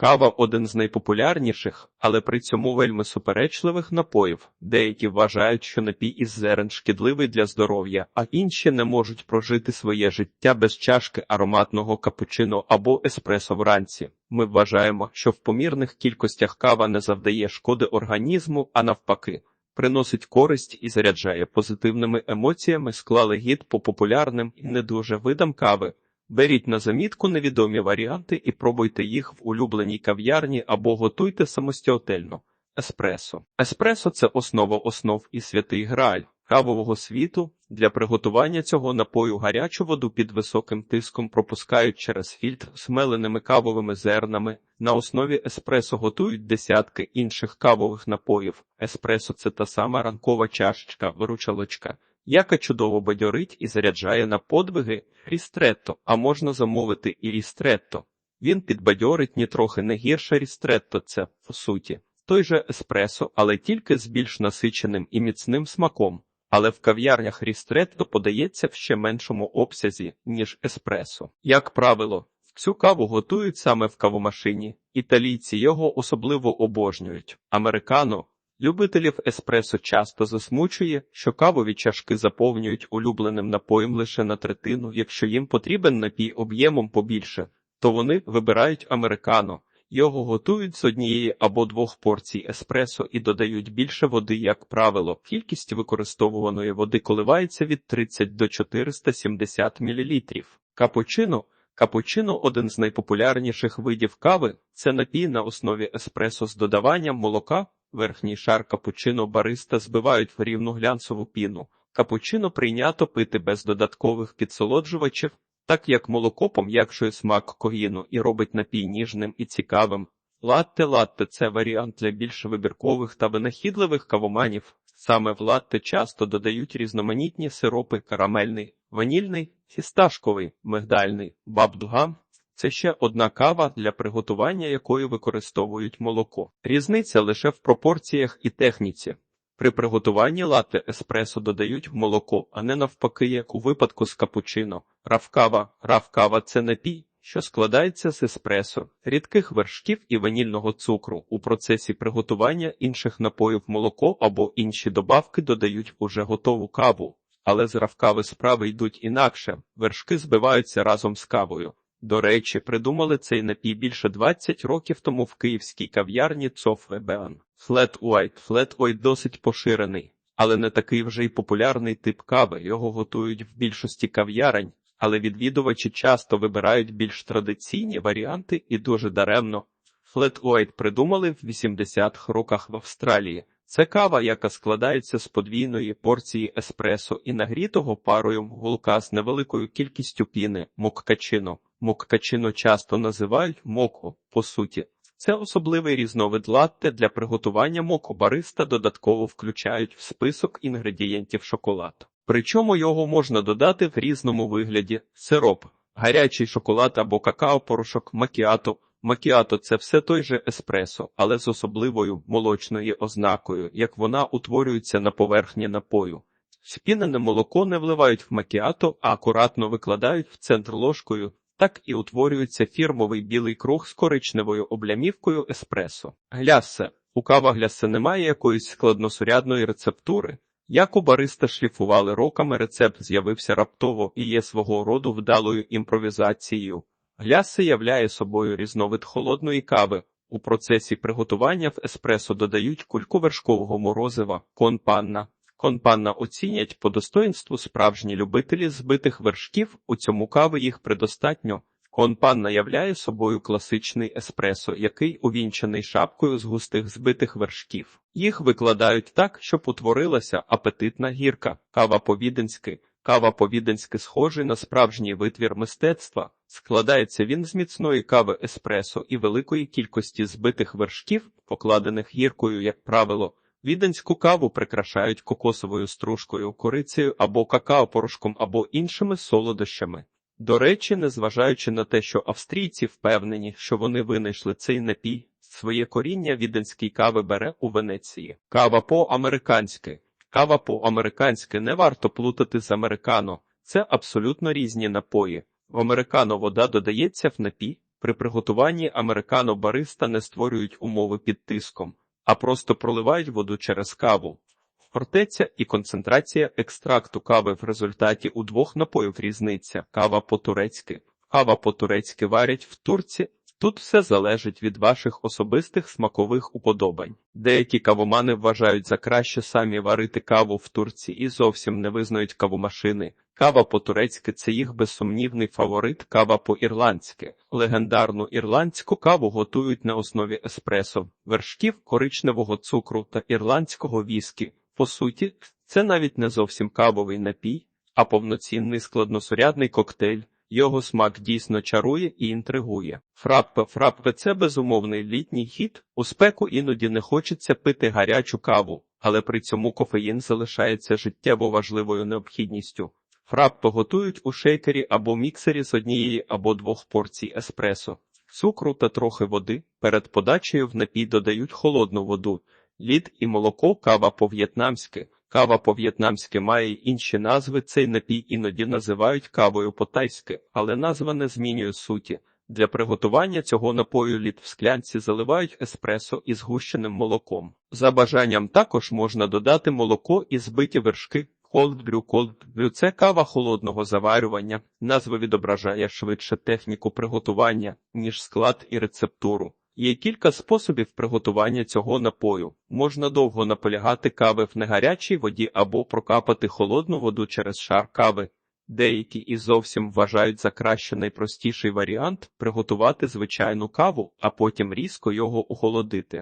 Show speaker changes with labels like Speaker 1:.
Speaker 1: Кава один з найпопулярніших, але при цьому вельми суперечливих напоїв. Деякі вважають, що напій із зерен шкідливий для здоров'я, а інші не можуть прожити своє життя без чашки ароматного капучино або еспресо вранці. Ми вважаємо, що в помірних кількостях кава не завдає шкоди організму, а навпаки. Приносить користь і заряджає позитивними емоціями, склали гід по популярним і не дуже видам кави. Беріть на замітку невідомі варіанти і пробуйте їх в улюбленій кав'ярні або готуйте самостійно. Еспресо. Еспресо це основа основ і святий грааль кавового світу. Для приготування цього напою гарячу воду під високим тиском пропускають через фільтр з меленими кавовими зернами. На основі еспресо готують десятки інших кавових напоїв. Еспресо це та сама ранкова чашечка, виручалочка яка чудово бадьорить і заряджає на подвиги рістретто, а можна замовити і рістретто. Він підбадьорить нітрохи не гірше рістретто, це, по суті, той же еспресо, але тільки з більш насиченим і міцним смаком. Але в кав'ярнях рістретто подається в ще меншому обсязі, ніж еспресо. Як правило, цю каву готують саме в кавомашині. Італійці його особливо обожнюють. Американо Любителів еспресо часто засмучує, що кавові чашки заповнюють улюбленим напоєм лише на третину. Якщо їм потрібен напій об'ємом побільше, то вони вибирають американо. Його готують з однієї або двох порцій еспресо і додають більше води, як правило. Кількість використовуваної води коливається від 30 до 470 мл. Капучино Капучино один з найпопулярніших видів кави. Це напій на основі еспресо з додаванням молока. Верхній шар капучино бариста збивають в рівну глянцеву піну. Капучино прийнято пити без додаткових підсолоджувачів, так як молоко пом'якшує смак когіну і робить напій ніжним і цікавим. Латте латте це варіант для більш вибіркових та винахідливих кавоманів. Саме в латте часто додають різноманітні сиропи карамельний, ванільний, фісташковий, мигдальний, бабдугам. Це ще одна кава, для приготування якої використовують молоко. Різниця лише в пропорціях і техніці. При приготуванні лати еспресо додають в молоко, а не навпаки, як у випадку з капучино. Равкава. Равкава це напій, що складається з еспресо, рідких вершків і ванільного цукру. У процесі приготування інших напоїв молоко або інші добавки додають уже готову каву. Але з равкави справи йдуть інакше, вершки збиваються разом з кавою. До речі, придумали цей напій більше 20 років тому в київській кав'ярні Цофвебеан. Флет Уайт. Флет Уайт досить поширений, але не такий вже й популярний тип кави. Його готують в більшості кав'ярень, але відвідувачі часто вибирають більш традиційні варіанти і дуже даремно. Флет Уайт придумали в 80-х роках в Австралії. Це кава, яка складається з подвійної порції еспресо і нагрітого парою гулка з невеликою кількістю піни, моккачино. Моккачино часто називають моко, по суті. Це особливий різновид латте для приготування моко бариста додатково включають в список інгредієнтів шоколад. Причому його можна додати в різному вигляді: сироп, гарячий шоколад або какао-порошок, макіато. Макіато це все той же еспресо, але з особливою молочною ознакою, як вона утворюється на поверхні напою. Спінене молоко не вливають в макіато, а акуратно викладають в центр ложкою, так і утворюється фірмовий білий круг з коричневою облямівкою еспресо. Глясе. У кава глясе немає якоїсь складносурядної рецептури. Як у бариста шліфували роками, рецепт з'явився раптово і є свого роду вдалою імпровізацією. Глясе являє собою різновид холодної кави. У процесі приготування в еспресо додають кульку вершкового морозива, конпанна. Конпанна оцінять по достоинству справжні любителі збитих вершків, у цьому кави їх предостатньо. Конпанна являє собою класичний еспресо, який увінчений шапкою з густих збитих вершків. Їх викладають так, щоб утворилася апетитна гірка, кава по-віденськи. Кава по-віденськи схожий на справжній витвір мистецтва. Складається він з міцної кави еспресо і великої кількості збитих вершків, покладених гіркою, як правило. Віденську каву прикрашають кокосовою стружкою, корицею або какао-порошком або іншими солодощами. До речі, незважаючи на те, що австрійці впевнені, що вони винайшли цей напій, своє коріння віденській кави бере у Венеції. Кава по-американськи. Кава по-американськи не варто плутати з американо. Це абсолютно різні напої. В американо вода додається в напій, При приготуванні американо бариста не створюють умови під тиском, а просто проливають воду через каву. Фортеця і концентрація екстракту кави в результаті у двох напоїв різниця. Кава по-турецьки. Кава по-турецьки варять в турці. Тут все залежить від ваших особистих смакових уподобань. Деякі кавомани вважають за краще самі варити каву в турці і зовсім не визнають кавомашини. Кава по-турецьки це їх безсумнівний фаворит кава по-ірландськи. Легендарну ірландську каву готують на основі еспресо, вершків, коричневого цукру та ірландського віскі. По суті, це навіть не зовсім кавовий напій, а повноцінний складносурядний коктейль. Його смак дійсно чарує і інтригує. Фраппе фраппе – це безумовний літній хід. У спеку іноді не хочеться пити гарячу каву, але при цьому кофеїн залишається життєво важливою необхідністю. Фраппе готують у шейкері або міксері з однієї або двох порцій еспресо, цукру та трохи води. Перед подачею в напій додають холодну воду, лід і молоко, кава по-в'єтнамськи. Кава по-в'єтнамськи має інші назви. Цей напій іноді називають кавою по-тайськи, але назва не змінює суті. Для приготування цього напою лід в склянці заливають еспресо із згущеним молоком. За бажанням також можна додати молоко і збиті вершки. Cold brew – це кава холодного заварювання. Назва відображає швидше техніку приготування, ніж склад і рецептуру. Є кілька способів приготування цього напою. Можна довго наполягати кави в негарячій воді або прокапати холодну воду через шар кави. Деякі і зовсім вважають за краще найпростіший варіант приготувати звичайну каву, а потім різко його охолодити.